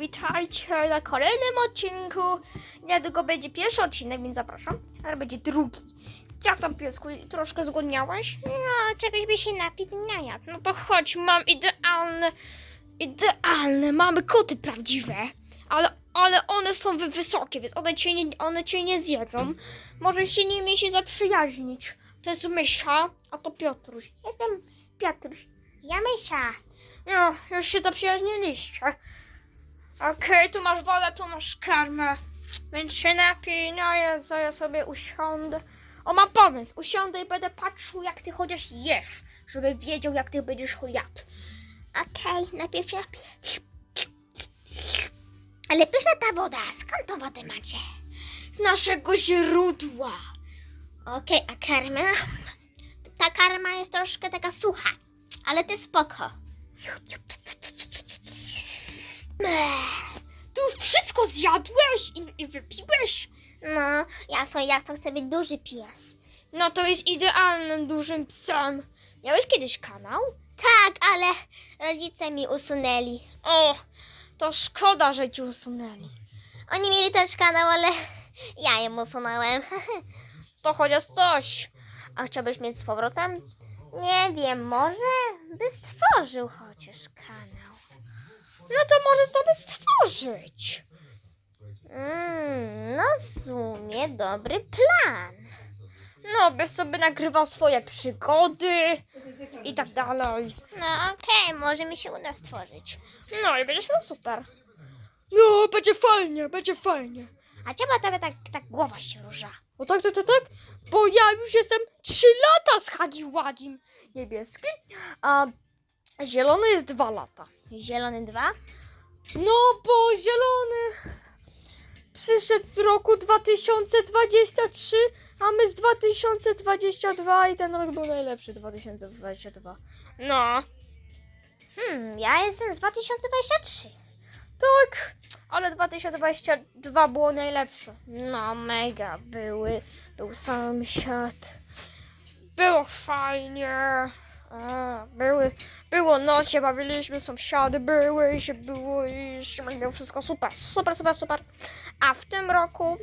witajcie na kolejnym odcinku. Niedługo będzie pierwszy odcinek, więc zapraszam. Ale będzie drugi. Jak tam piesku, troszkę zgłodniałeś? No, czegoś by się napić najadł. No to chodź, mam idealne, idealne, mamy koty prawdziwe. Ale, ale one są wy- wysokie, więc one cię, nie, one cię nie zjedzą. Możesz się nimi się zaprzyjaźnić. To jest Mysia, a to Piotruś. Jestem Piotruś. Ja Mysia. No, już się zaprzyjaźniliście. Okej, tu masz wodę, tu masz karmę. Więc się napij, no ja, co ja sobie usiądę. O, mam pomysł. Usiądę i będę patrzył, jak ty chociaż jesz, żeby wiedział, jak ty będziesz jadł. Okej, najpierw ja piję. Ale pyszna ta woda, skąd tą wodę macie? Z naszego źródła. Okej, a karma? Ta karma jest troszkę taka sucha, ale ty spoko. Tu już wszystko zjadłeś i, i wypiłeś? No, jak to, jak to chce być duży pies. No to jest idealnym dużym psem. Miałeś kiedyś kanał? Tak, ale rodzice mi usunęli. O, to szkoda, że ci usunęli. Oni mieli też kanał, ale ja im usunąłem. To chociaż coś. A chciałbyś mieć z powrotem? Nie wiem, może by stworzył chociaż kanał. No to może sobie stworzyć. Mm, no w sumie dobry plan. No, by sobie nagrywał swoje przygody i tak dalej. No okej, może mi się uda stworzyć. No i będziesz miał super. No, będzie fajnie, będzie fajnie. A czemu tobie tak, tak głowa się rusza? O tak, tak, tak, tak? Bo ja już jestem 3 lata z Hagiłagim niebieskim, a zielony jest 2 lata. Zielony dwa? No, bo zielony przyszedł z roku 2023, a my z 2022 i ten rok był najlepszy 2022. No, Hmm, ja jestem z 2023. tak, ale 2022 było najlepsze. No mega, były, był sąsiad. Było fajnie. A, były, było nocie, bawiliśmy, sąsiady były i się było i się było wszystko super, super, super, super. A w tym roku,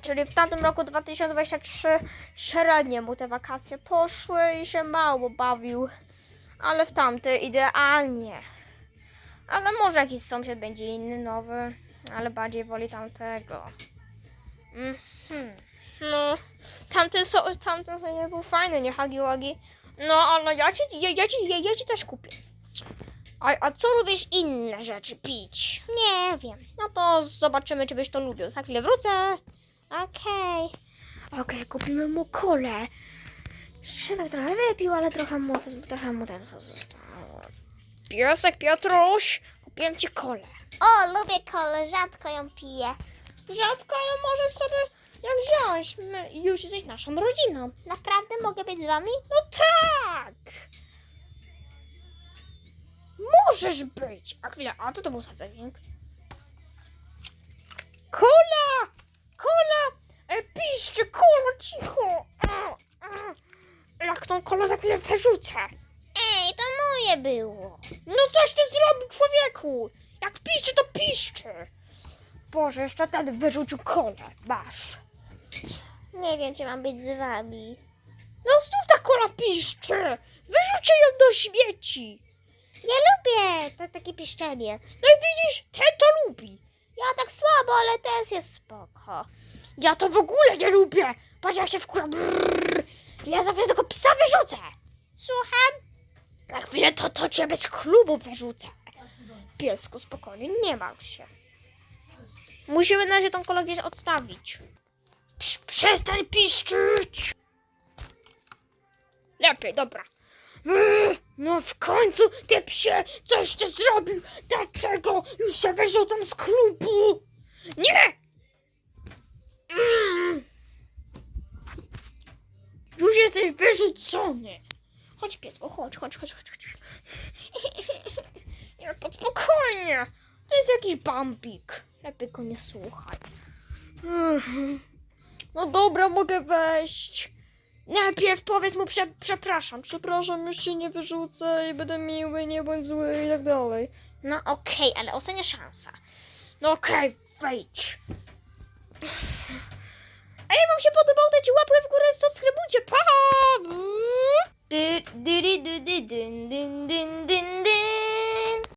czyli w tamtym roku 2023, średnio mu te wakacje poszły i się mało bawił. Ale w tamty idealnie. Ale może jakiś sąsiad będzie inny, nowy, ale bardziej woli tamtego. Mhm. No. Tamten, so, tamten sobie był fajny, nie Hagi Wagi. No, ale ja ci, ja, ja, ci, ja, ja ci też kupię. A, a co lubisz inne rzeczy pić? Nie wiem. No to zobaczymy, czy byś to lubił. Za chwilę wrócę. Okej. Okej, kupimy mu kolę. Szymek trochę wypił, ale trochę mu, trochę mu ten sos zostało. Piesek Piotruś, kupiłem ci kolę. O, lubię kolę, rzadko ją piję. Rzadko, ale możesz sobie ją wziąć. My już jesteś naszą rodziną. Naprawdę mogę być z wami? No tak! Możesz być! A chwila, a to to był sadzewnik. Kola! Kola! E, piszcie, kola, cicho! A, a. Jak tą kolę za chwilę wyrzucę. Ej, to moje było. No coś ty zrobił, człowieku! Jak piszczy, to piszczy! Boże, jeszcze ten wyrzucił kolę. Masz. Nie wiem, czy mam być z wami. No znów ta kola piszczy! Wyrzućcie ją do śmieci! Ja lubię to, takie piszczenie. No i widzisz, ten to lubi. Ja tak słabo, ale też jest spoko. Ja to w ogóle nie lubię. Patrz jak się wkurza. Ja zawsze tego psa wyrzucę. Słucham? Na chwilę to, to ciebie z klubu wyrzucę. Piesku, spokojnie, nie martw się. Musimy na razie tą kolę gdzieś odstawić. Przestań piszczyć. Lepiej, dobra. Brrr, No w końcu, ty psie, coś ty zrobił. Dlaczego już się wyrzucam z klubu? Nie! Mm. Już jesteś wyrzucony. Chodź piesku, chodź, chodź, chodź, chodź, chodź. Nie, pod spokojnie. To jest jakiś bambik. Lepiej go nie słuchaj. No dobra, mogę wejść. Najpierw powiedz mu prze, przepraszam. Przepraszam, już się nie wyrzucę i będę miły, nie bądź zły i tak dalej. No okej, ale ostatnia szansa. No okej, wejdź. A jak wam się podobał, dajcie łapkę w górę, subskrybujcie, pa! Dy, dy, dy, dyn, dyn, dyn, dyn.